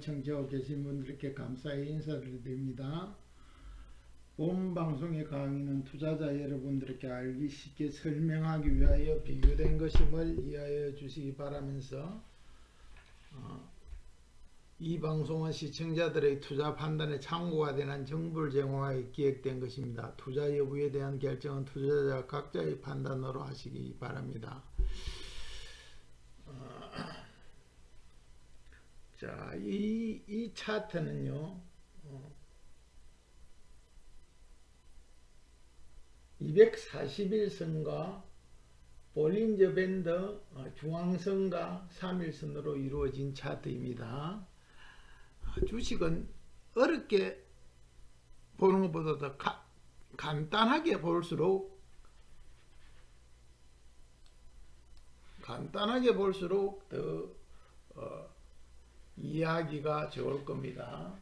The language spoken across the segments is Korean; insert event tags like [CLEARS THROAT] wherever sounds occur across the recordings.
청취하고 계신 분들께 감사의 인사를 드립니다. 본 방송의 강의는 투자자 여러분들께 알기 쉽게 설명하기 위하여 비교된 것임을 이해하여 주시기 바라면서 어, 이 방송은 시청자들의 투자 판단에 참고가 되는 정보를 제공하기 기획된 것입니다. 투자 여부에 대한 결정은 투자자 각자의 판단으로 하시기 바랍니다. 자, 이, 이 차트는요, 어, 241선과 볼린저 밴드 어, 중앙선과 3일선으로 이루어진 차트입니다. 아, 주식은 어렵게 보는 것보다 더 가, 간단하게 볼수록 간단하게 볼수록 더 어, 이해하기가 좋을 겁니다.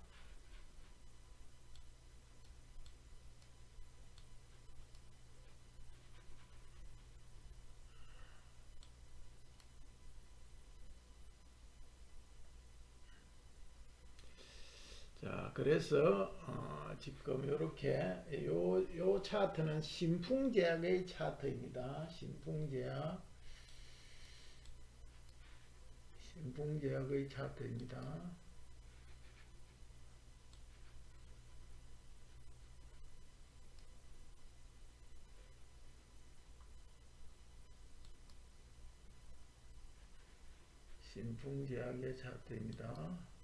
자, 그래서 어, 지금 이렇게 요, 요 차트는 신풍제약의 차트입니다. 신풍제약 신풍제약의 차트입니다. 신풍제약의 차트입니다.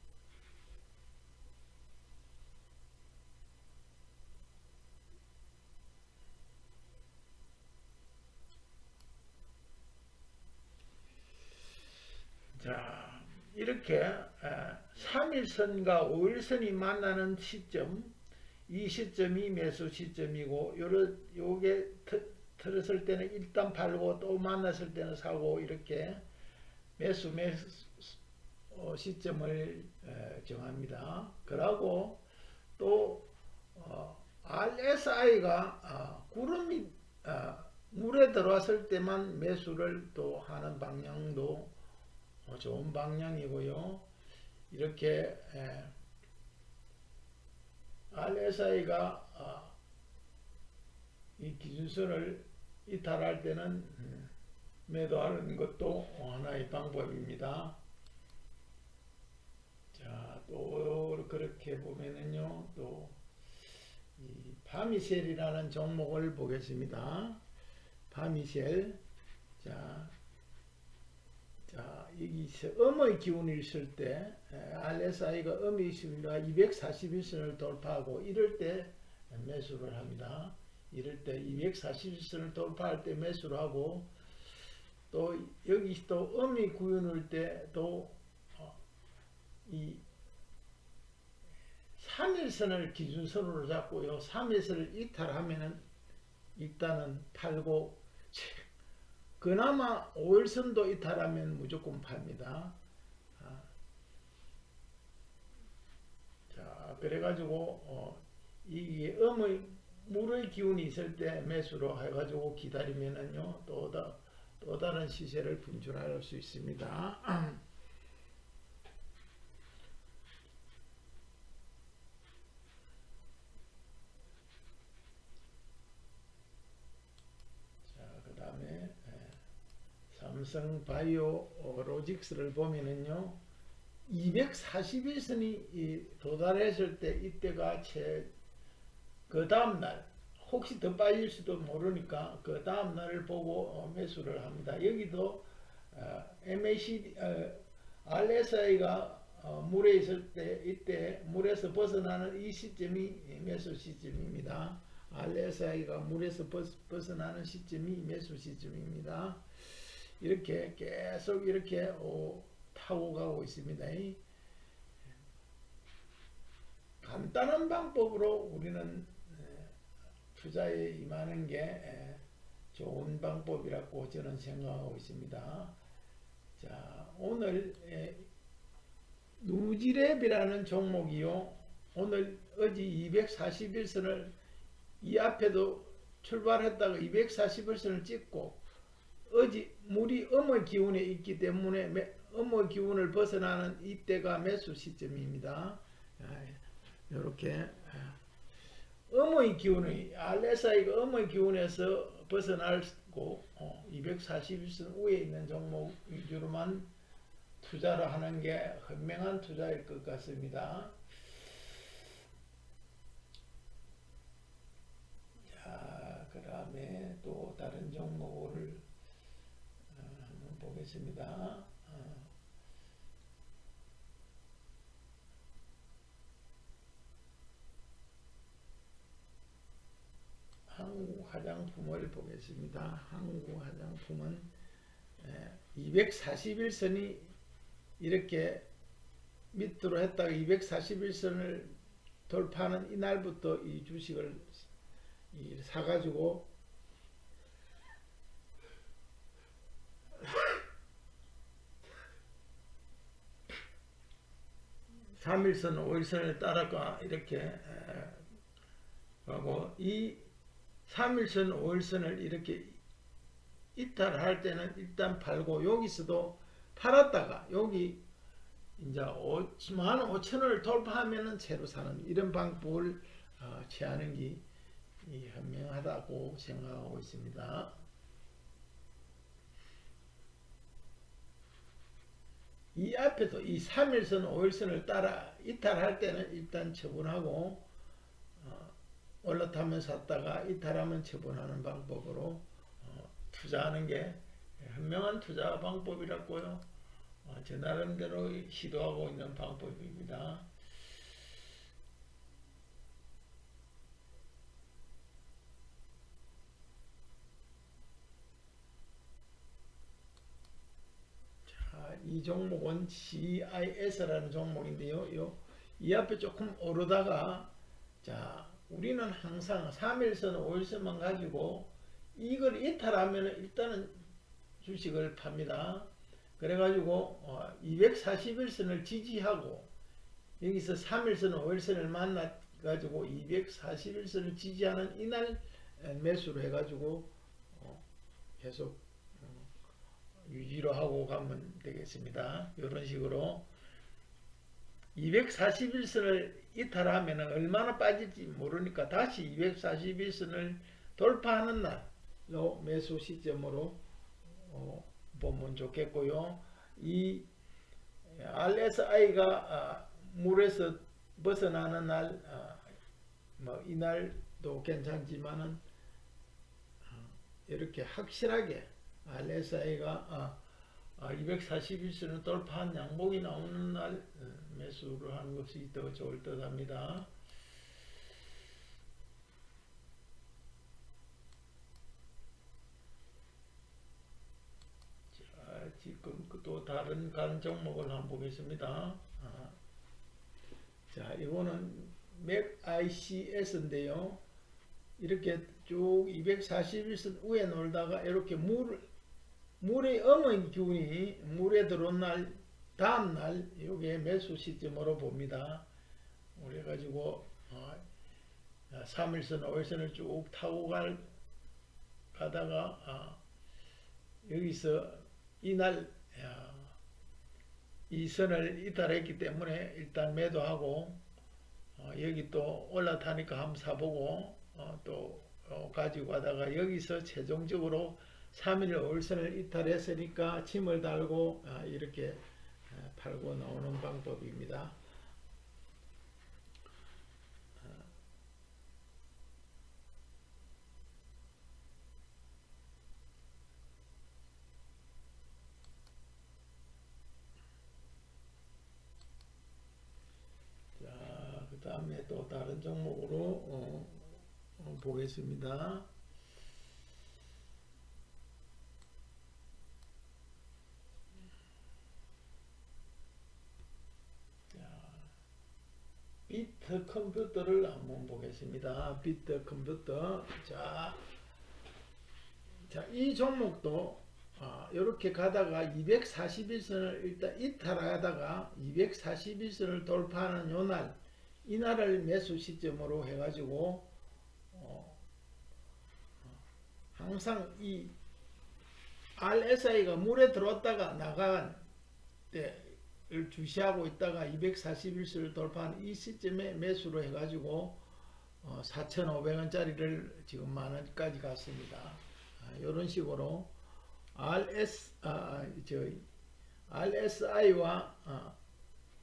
자, 이렇게 3일선과 5일선이 만나는 시점, 이 시점이 매수 시점이고, 요를, 요게 들었을 때는 일단 팔고 또 만났을 때는 사고, 이렇게 매수, 매수 어, 시점을 정합니다. 그러고 또 어, RSI가 어, 구름이 물에 들어왔을 때만 매수를 또 하는 방향도 어, 좋은 방향이고요. 이렇게 에, RSI가 아, 이 기준선을 이탈할 때는 음, 매도하는 것도 하나의 방법입니다. 자, 또 그렇게 보면은요, 또이 파미셀이라는 종목을 보겠습니다. 파미셀. 자, 자, 여기 음의 기운이 있을 때 RSI가 음이 있습니다. 241선을 돌파하고 이럴 때 매수를 합니다. 이럴 때 241선을 돌파할 때 매수를 하고 또 여기 또 음이 구현을 때또이 어, 3일선을 기준선으로 잡고요. 3일선을 이탈하면은 일단은 팔고 그나마 5일선도 이탈하면 무조건 팝니다. 아. 자, 그래가지고 어, 이 음의 물의 기운이 있을 때 매수로 해가지고 기다리면은요 또, 다, 또 다른 시세를 분출할 수 있습니다. [CLEARS THROAT] 삼성 바이오 로직스를 보면은요 241선이 도달했을 때 이때가 최그 다음날 혹시 더 빠질 수도 모르니까 그 다음날을 보고 어, 매수를 합니다. 여기도 어, MACD 어, RSI가 어, 물에 있을 때 이때 물에서 벗어나는 이 시점이 매수 시점입니다. RSI가 물에서 벗어나는 시점이 매수 시점입니다. 이렇게 계속 이렇게 오, 타고 가고 있습니다. 간단한 방법으로 우리는 투자에 임하는 게 좋은 방법이라고 저는 생각하고 있습니다. 자, 오늘 누지랩이라는 종목이요. 오늘 어제 241선을 이 앞에도 출발했다가 241선을 찍고 어지 물이 음의 기운에 있기 때문에 음의 기운을 벗어나는 이때가 매수 시점입니다. 이렇게 음의 기운이 RSI가 음의 기운에서 벗어나고 241선 위에 있는 종목 위주로만 투자를 하는 게 현명한 투자일 것 같습니다. 자, 그 다음에 또 다른 종목을 어, 어. 한국 화장품을 보겠습니다. 한국 화장품은 241선이 이렇게 밑으로 했다가 241선을 돌파하는 이날부터 이 주식을 이 사가지고 삼일선오일선을 따라가 이렇게 에, 하고 이 3일선, 5일선을 이렇게 이탈할 때는 일단 팔고 여기서도 팔았다가 여기 이제 5만 5천 원을 돌파하면은 채로 사는 이런 방법을 어, 취하는 게이 현명하다고 생각하고 있습니다. 이 앞에도 이 3일선, 5일선을 따라 이탈할 때는 일단 처분하고 어, 올라타면 샀다가 이탈하면 처분하는 방법으로 어, 투자하는 게 현명한 투자 방법이라고요. 어, 제 나름대로 시도하고 있는 방법입니다. 자, 이 종목은 CIS라는 종목인데요. 요, 이 앞에 조금 오르다가 자, 우리는 항상 3일선, 5일선만 가지고 이걸 이탈하면 일단은 주식을 팝니다. 그래가지고 어, 241선을 지지하고 여기서 3일선, 5일선을 만나가지고 241선을 지지하는 이날 매수를 해가지고 어, 계속 어, 유지로 하고 가면 되겠습니다. 이런 식으로 241선을 이탈하면 얼마나 빠질지 모르니까 다시 241선을 돌파하는 날로 매수 시점으로 어, 보면 좋겠고요. 이 RSI가 아, 물에서 벗어나는 날, 아, 뭐 이날도 괜찮지만은 어, 이렇게 확실하게 RSI가 아, 241선을 돌파한 양봉이 나오는 날 어, 매수를 하는 것이 더 좋을 듯 합니다. 자, 지금 그또 다른 간 종목을 한번 보겠습니다. 아, 자, 이거는 맥 ICS인데요. 이렇게 쭉 241선 위에 놀다가 이렇게 물 물의 어머니 기운이 물에 들어온 날 다음 날 요게 매수 시점으로 봅니다. 그래 가지고 어, 3일선, 5일선을 쭉 타고 갈 가다가 아, 여기서 이날 야, 이 선을 이탈했기 때문에 일단 매도하고 어, 여기 또 올라타니까 한번 사보고 어, 또 어, 가지고 가다가 여기서 최종적으로 3일 5일선을 이탈했으니까 침을 달고 아, 이렇게 아, 팔고 나오는 방법입니다. 자, 그 다음에 또 다른 종목으로 어, 어, 보겠습니다. 비트 컴퓨터를 한번 보겠습니다. 비트 컴퓨터. 자, 자, 이 종목도 아, 이렇게 가다가 241선을 일단 이탈하다가 241선을 돌파하는 요날 이날을 매수 시점으로 해가지고 어, 항상 이 RSI가 물에 들어왔다가 나간 때 를 주시하고 있다가 241선을 돌파한 이 시점에 매수로 해가지고 어, 4,500원짜리를 지금 만 원까지 갔습니다. 이런 식으로 RS 아, 저 RSI와 아,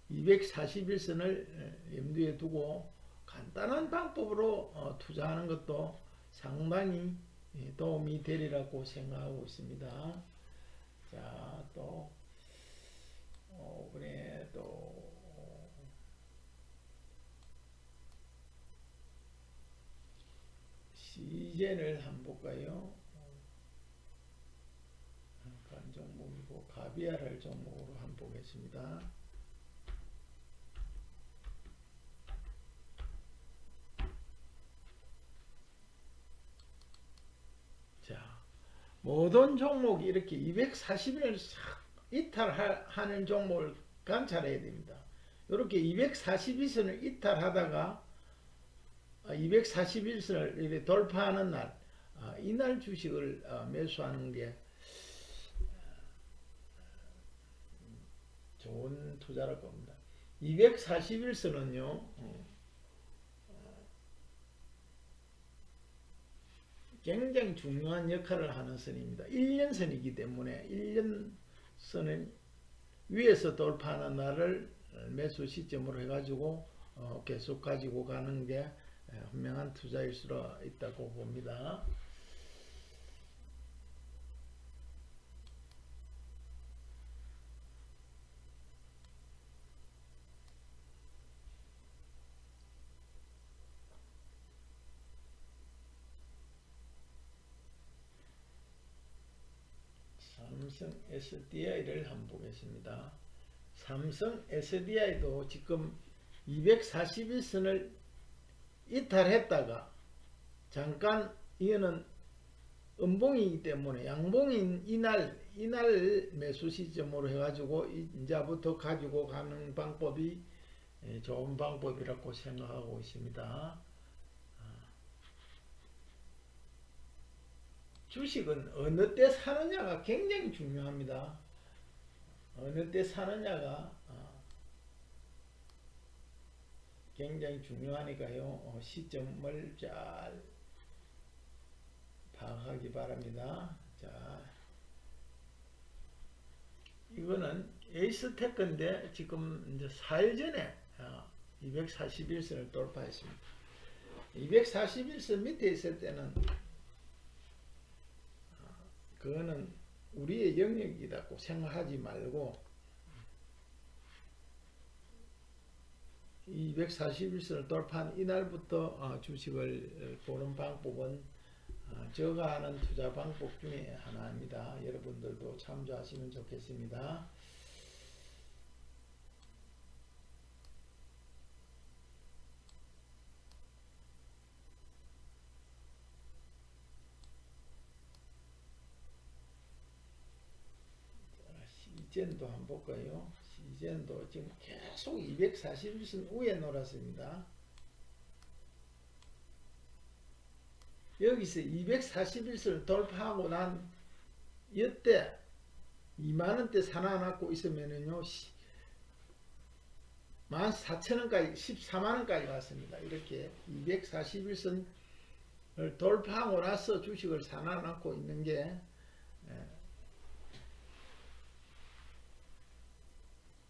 241선을 염두에 두고 간단한 방법으로 어, 투자하는 것도 상당히 예, 도움이 되리라고 생각하고 있습니다. 자, 또, 어, 그래, 또, 시젠을 한번 볼까요? 간 종목이고, 가비아를 종목으로 한번 보겠습니다. 자, 모든 종목이 이렇게 240일을 이탈하는 종목을 관찰해야 됩니다. 이렇게 242선을 이탈하다가 241선을 이렇게 돌파하는 날, 아, 이날 주식을 어, 매수하는 게 좋은 투자라고 봅니다. 241선은요, 굉장히 중요한 역할을 하는 선입니다. 1년 선이기 때문에 1년 선은 위에서 돌파하는 날을 매수 시점으로 해가지고 어, 계속 가지고 가는 게 분명한 투자일 수 있다고 봅니다. 삼성 SDI를 한번 보겠습니다. 삼성 SDI도 지금 241선을 이탈했다가 잠깐 이거는 음봉이기 때문에 양봉인 이날 이날 매수 시점으로 해가지고 이제부터 가지고 가는 방법이 예, 좋은 방법이라고 생각하고 있습니다. 주식은 어느 때 사느냐가 굉장히 중요합니다. 어느 때 사느냐가 어, 굉장히 중요하니까요. 어, 시점을 잘 파악하기 바랍니다. 자, 이거는 에이스테크인데 지금 이제 4일 전에 241선을 돌파했습니다. 241선 밑에 있을 때는 그거는 우리의 영역이라고 생각하지 말고 241선을 돌파한 이날부터 어, 주식을 보는 방법은 어, 제가 하는 투자 방법 중에 하나입니다. 여러분들도 참조하시면 좋겠습니다. 시젠도 한번 볼까요? 시젠도 지금 계속 241선 위에 놀았습니다. 여기서 241선을 돌파하고 난 이때 2만원대 사놔놓고 있으면은요 14,000원까지 14만원까지 왔습니다. 이렇게 241선을 돌파하고 나서 주식을 사놔놓고 있는 게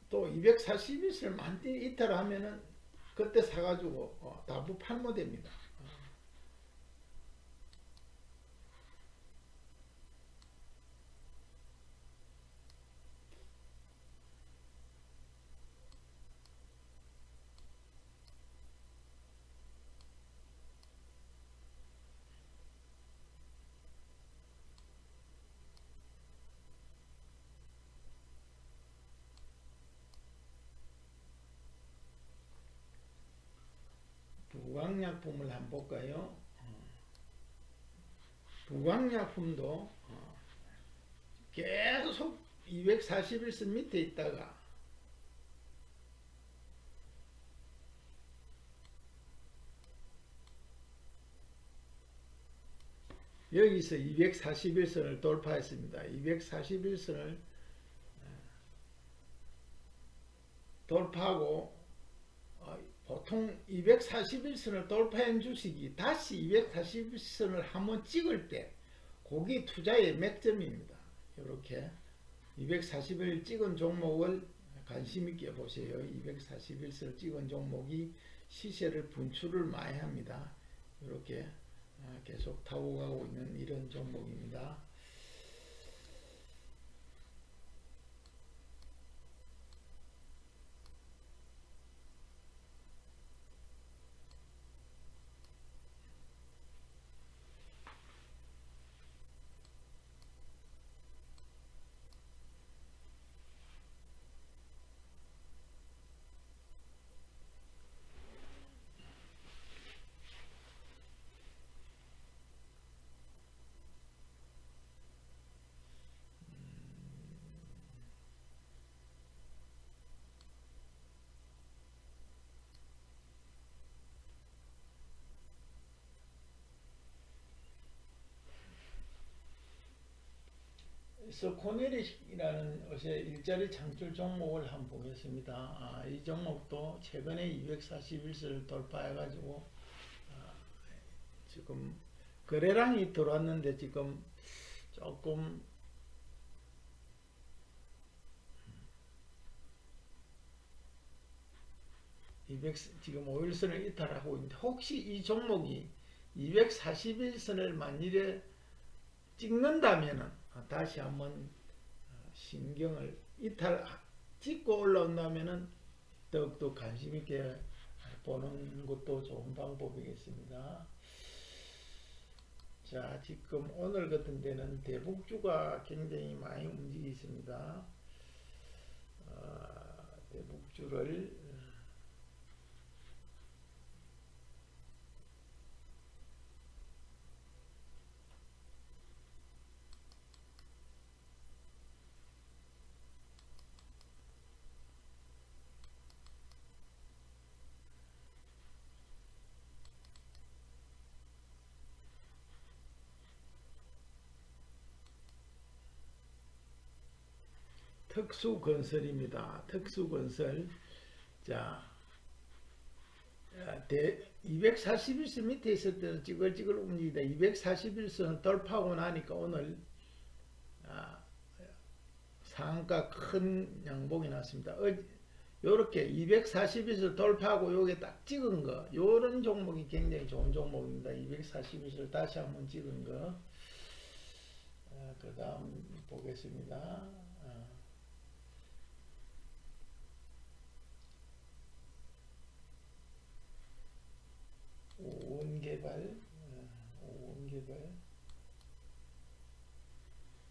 또 241을 만띠 이탈 하면은 그때 사가지고 어, 다부 팔모 됩니다. 부광약품을 한번 볼까요? 부광약품도 어, 계속 241선 밑에 있다가 여기서 241선을 돌파했습니다. 241선을 돌파하고 어, 보통 241선을 돌파한 주식이 다시 241선을 한번 찍을 때 그게 투자의 맥점입니다. 이렇게 241 찍은 종목을 관심 있게 보세요. 241선을 찍은 종목이 시세를 분출을 많이 합니다. 이렇게 아, 계속 타고 가고 있는 이런 종목입니다. 서 코네릭이라는 어제 일자리 창출 종목을 한번 보겠습니다. 아, 이 종목도 최근에 241선을 돌파해가지고 아, 지금 거래량이 들어왔는데 지금 조금 200 지금 5일선을 이탈하고 있는데 혹시 이 종목이 241선을 만일에 찍는다면은 아, 다시 한번 어, 신경을 이탈 찍고 올라온다면은 더욱더 관심 있게 보는 것도 좋은 방법이겠습니다. 자, 지금 오늘 같은 데는 대북주가 굉장히 많이 움직이 있습니다. 아, 대북주를 특수건설입니다. 특수건설. 자, 아, 대, 241선 밑에 있을 때는 찌글찌글 움직이다. 241선 돌파하고 나니까 오늘 아, 상한가 큰 양봉이 났습니다. 어, 요렇게 241선 돌파하고 요게 딱 찍은 거, 요런 종목이 굉장히 좋은 종목입니다. 241선 다시 한번 찍은 거. 아, 그 다음 보겠습니다. 온개발, 오온개발,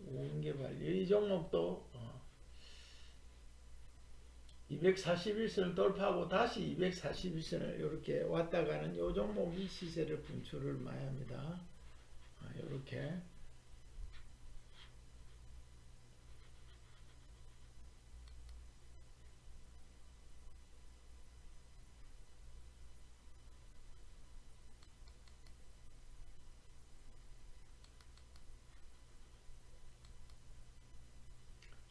오온개발. 이 종목도 241선을 돌파하고 다시 241선을 이렇게 왔다 가는 이 종목이 시세를 분출을 많이 합니다. 이렇게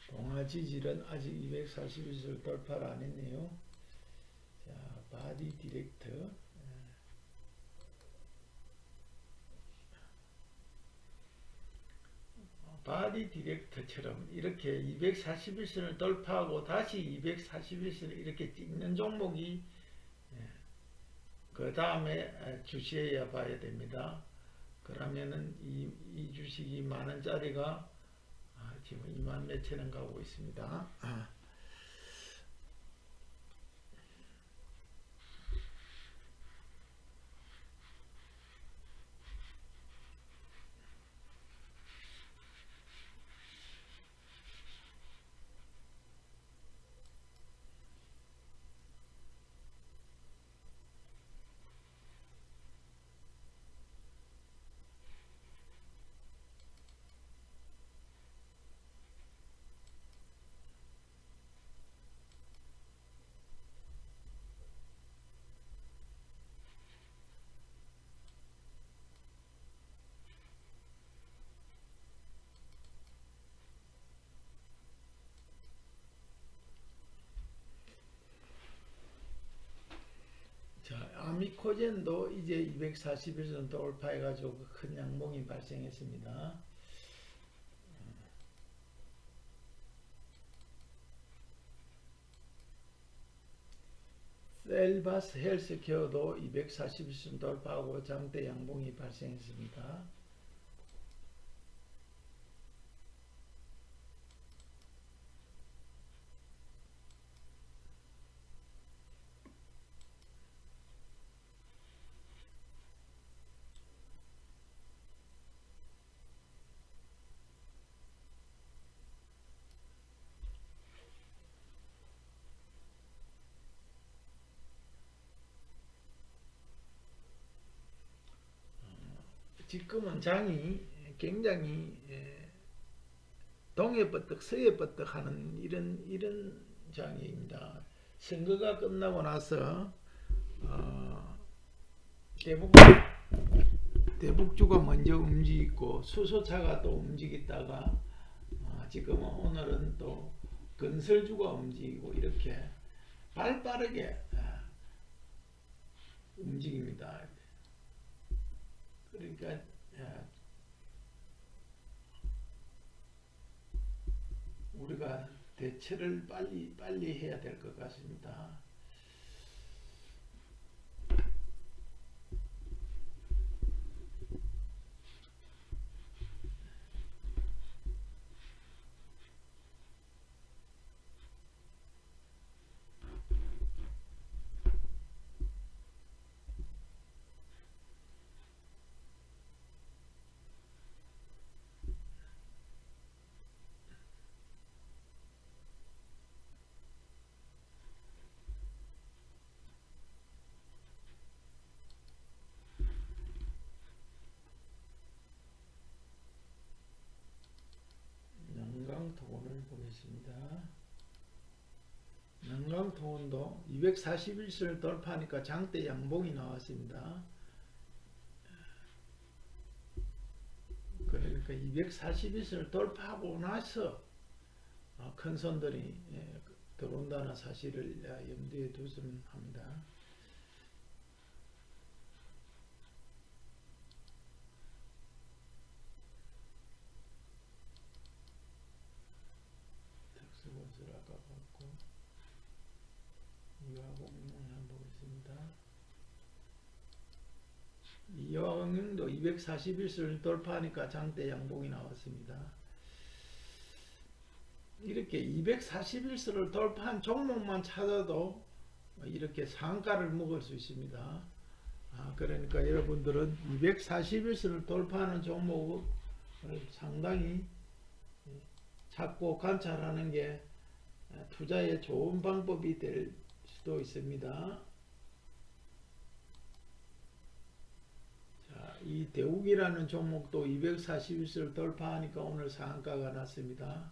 동화 지질은 아직 241을 돌파를 안 했네요. 자, 바디 디렉터. 바디 디렉터처럼 이렇게 241선을 돌파하고 다시 241선을 이렇게 찍는 종목이 그 다음에 주시해야 봐야 됩니다. 그러면은 이, 이 주식이 만 원짜리가 아, 지금 2만 몇천원 가고 있습니다. 코젠도 이제 241선 돌파해가지고 큰 양봉이 발생했습니다. 셀바스 헬스케어도 241선 돌파하고 장대 양봉이 발생했습니다. 지금은 장이 굉장히 예, 동해 버떡 서해 버떡 하는 이런 이런 장입니다. 선거가 끝나고 나서 어, 대북 대북주가 먼저 움직이고 수소차가 또 움직이다가 어, 지금은 오늘은 또 건설주가 움직이고 이렇게 발빠르게 아, 움직입니다. 그러니까 야, 우리가 대처를 빨리 빨리 해야 될 것 같습니다. 보겠습니다. 난강토원도 241선을 돌파하니까 장대 양봉이 나왔습니다. 그러니까 241선을 돌파하고 나서 어, 큰 손들이 예, 들어온다는 사실을 아, 염두에 두시면 합니다. 특수건설 아까 봤고 이화공룡 한번 보겠습니다. 이화공룡도 241선을 돌파하니까 장대 양봉이 나왔습니다. 이렇게 241선을 돌파한 종목만 찾아도 이렇게 상가를 먹을 수 있습니다. 아, 그러니까 여러분들은 241선을 돌파하는 종목을 상당히 찾고 관찰하는 게 투자의 좋은 방법이 될 수도 있습니다. 자, 이 대욱이라는 종목도 241선을 돌파하니까 오늘 상한가가 났습니다.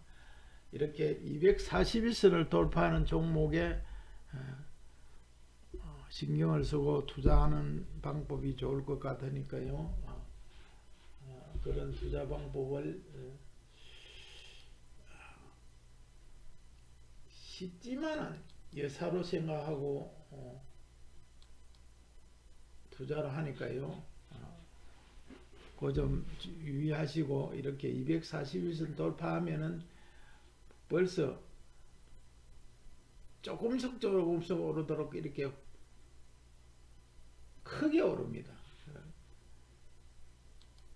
이렇게 241선을 돌파하는 종목에 어, 신경을 쓰고 투자하는 방법이 좋을 것 같으니까요. 어, 어, 그런 투자 방법을 어, 쉽지만은 여사로 생각하고 어, 투자를 하니까요. 그좀 유의하시고 이렇게 241선 돌파하면은 벌써 조금씩 조금씩 오르도록 이렇게 크게 오릅니다.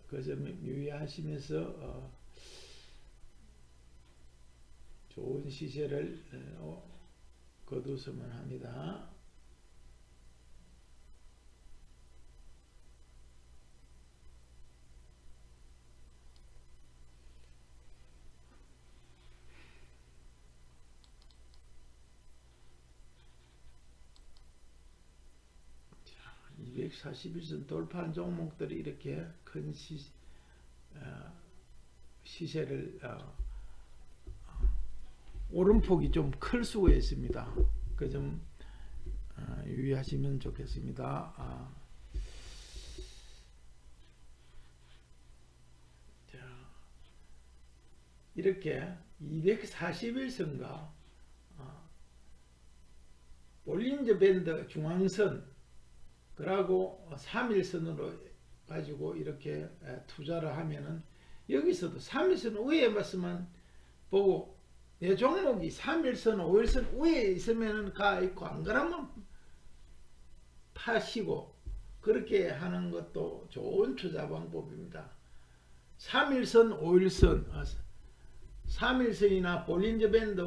그 점 유의하시면서 어, 좋은 시세를 어, 거두시면 합니다. 자, 241선 돌파한 종목들이 이렇게 큰 시, 어, 시세를 어, 오름폭이 좀 클 수가 있습니다. 그점 어, 유의하시면 좋겠습니다. 아. 자, 이렇게 241선과 어, 볼린저 밴드 중앙선 그러고 3일선으로 가지고 이렇게 에, 투자를 하면은 여기서도 3일선 위에 봤으면 보고 내 종목이 3일선, 5일선 위에 있으면은 가 있고 안 그러면 파시고 그렇게 하는 것도 좋은 투자 방법입니다. 3일선, 5일선, 3일선이나 볼린저 밴드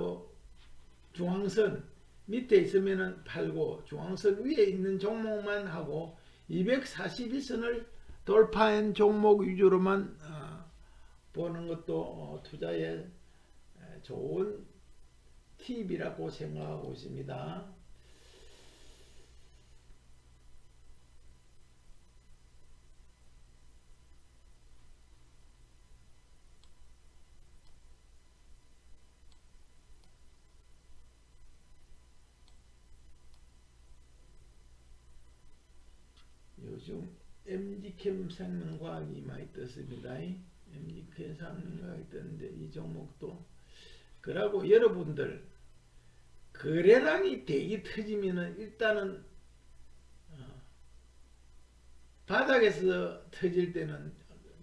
중앙선 밑에 있으면은 팔고 중앙선 위에 있는 종목만 하고 242선을 돌파한 종목 위주로만 어, 보는 것도 어, 투자에 에, 좋은 팁이라고 생각하고 있습니다. 요즘 MG캠 생명과학이 많이 떴습니다. MG캠 생명과학이 떴는데 이 종목도 그러고 여러분들 거래량이 대기 터지면은 일단은 어, 바닥에서 터질 때는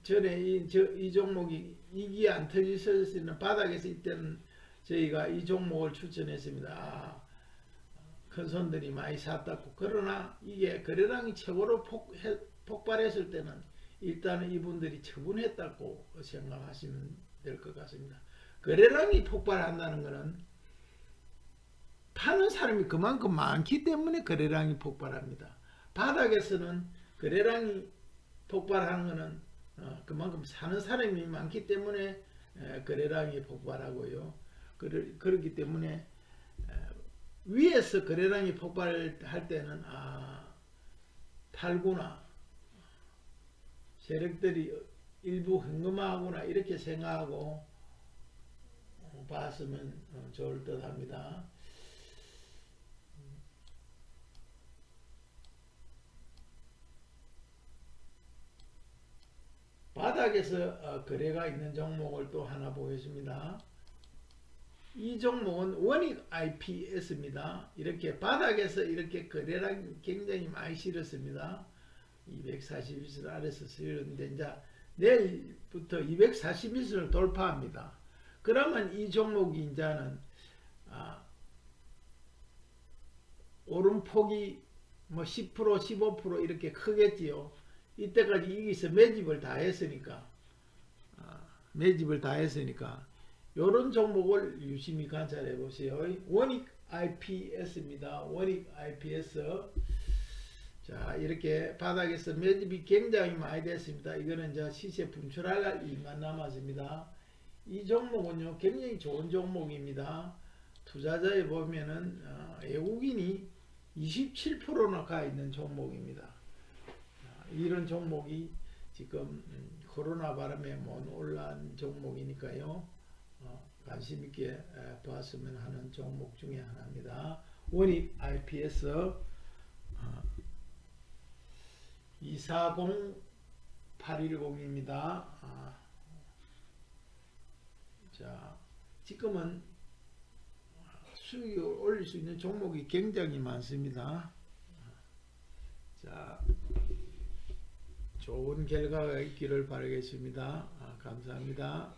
전에 이, 저, 이 종목이 이기 안 터질 수 있는 바닥에서 이때는 저희가 이 종목을 추천했습니다. 아, 큰 손들이 많이 샀다고 그러나 이게 거래량이 최고로 폭, 해- 폭발했을 때는 일단은 이분들이 처분했다고 생각하시면 될 것 같습니다. 거래량이 폭발한다는 것은 파는 사람이 그만큼 많기 때문에 거래량이 폭발합니다. 바닥에서는 거래량이 폭발하는 것은 어, 그만큼 사는 사람이 많기 때문에 에, 거래량이 폭발하고요. 그러, 그렇기 때문에 에, 위에서 거래량이 폭발할 때는 아 팔구나 세력들이 일부 현금화하구나 이렇게 생각하고 어, 봤으면 어, 좋을 듯 합니다. 바닥에서 어, 거래가 있는 종목을 또 하나 보겠습니다. 이 종목은 원익 IPS입니다. 이렇게 바닥에서 이렇게 거래량이 굉장히 많이 실었습니다. 241선 아래서 실었는데 이제 내일부터 241선을 돌파합니다. 그러면 이 종목이 이제는 아, 오름폭이 뭐 10% 15% 이렇게 크겠지요. 이때까지 여기서 매집을 다 했으니까 아, 매집을 다 했으니까 요런 종목을 유심히 관찰해 보세요. 원익 IPS입니다. 원익 IPS 자 이렇게 바닥에서 매집이 굉장히 많이 됐습니다. 이거는 이제 시세 분출할 일만 남았습니다. 이 종목은요 굉장히 좋은 종목입니다. 투자자에 보면은 어, 외국인이 27%나 가 있는 종목입니다. 아, 이런 종목이 지금 음, 코로나 바람에 못 올라온 종목이니까요. 어, 관심 있게 에, 봤으면 하는 종목 중에 하나입니다. 원익 IPS 어, 240810입니다. 아, 자, 지금은 수익을 올릴 수 있는 종목이 굉장히 많습니다. 자, 좋은 결과가 있기를 바라겠습니다. 아, 감사합니다.